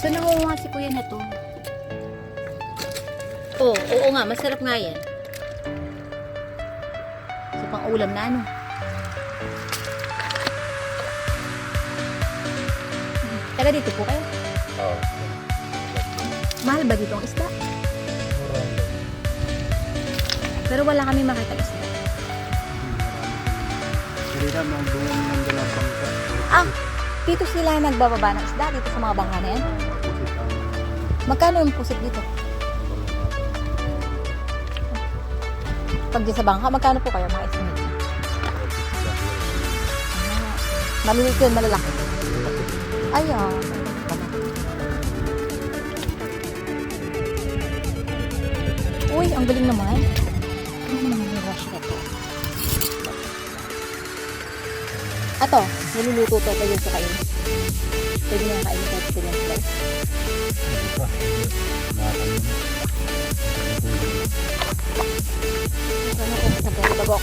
Saan nangunguha si kuya na to? Oo, oo nga, masarap nga yan. Sa pang ulam na ano. Taga dito po kayo. Oo. Mahal ba dito ang isda? Pero wala kami makita isda. Kanina magbuwan ng dalawang. Ah, dito sila nagbababa ng isda dito sa mga bangka na yan. Magkano yung pusit dito? Pag di sa bangka, magkano po kayo mga estimate? Ah, yun, malalaki. Ay, ah. Uy, ang galing naman. Ato, niluluto to pwede sa kain. Pwede na kain kahit silang slice. Ano ko sa pwede bago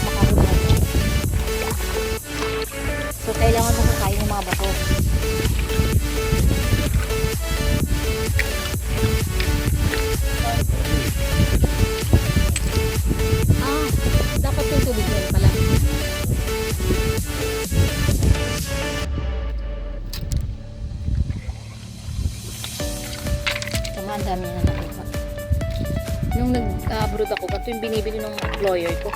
dami na nakuha. Nung nag-abroad ako, ito yung binibili ng employer ko.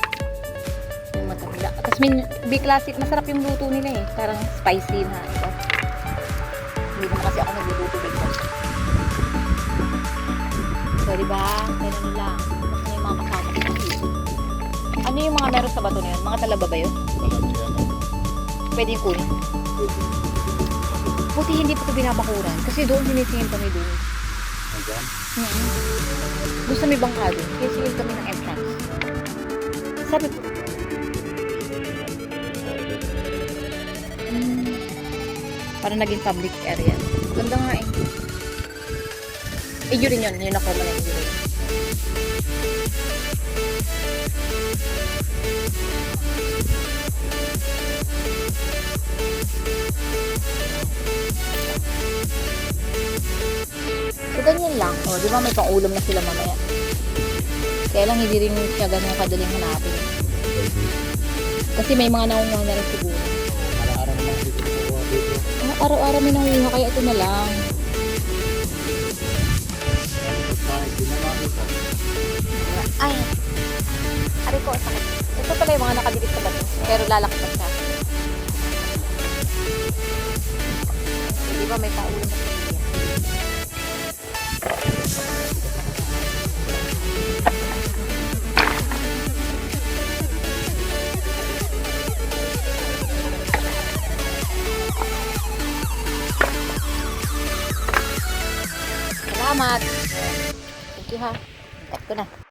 Yung matanda. Tapos may big classic, masarap yung luto nila eh. Parang spicy na ito. Hindi naman kasi ako nagluluto dito. So, di ba? Ganun lang. Tapos may mga kasama dito. Ano yung mga meron sa bato na yun? Mga talaba ba yun? Pwede yung kunin. Buti hindi pa ito binabakuran. Kasi doon sinisingin kami doon. Hanggang? Mm-hmm. Sa may bangka doon. Sinisingin kami ng entrance. Sabi ko, mm, parang naging public area. Ganda nga eh. Eh, yun rin yun. Yun ako yung yun. So, ganyan lang. O, di ba may pang-ulam na sila mamaya. Kaya lang hindi rin siya ganun kadaling hanapin. Kasi may mga nakunguha na rin siguro. Araw-araw naman kukuha dito. Ah, araw-araw may nanguha kaya ito na lang. Ay, ari ko, sakit. Ito pala yung mga nakadikit sa bato. Pero lalaki pa siya. Di ba may pang-ulam na Salamat. Thank you ha. Cut ko na.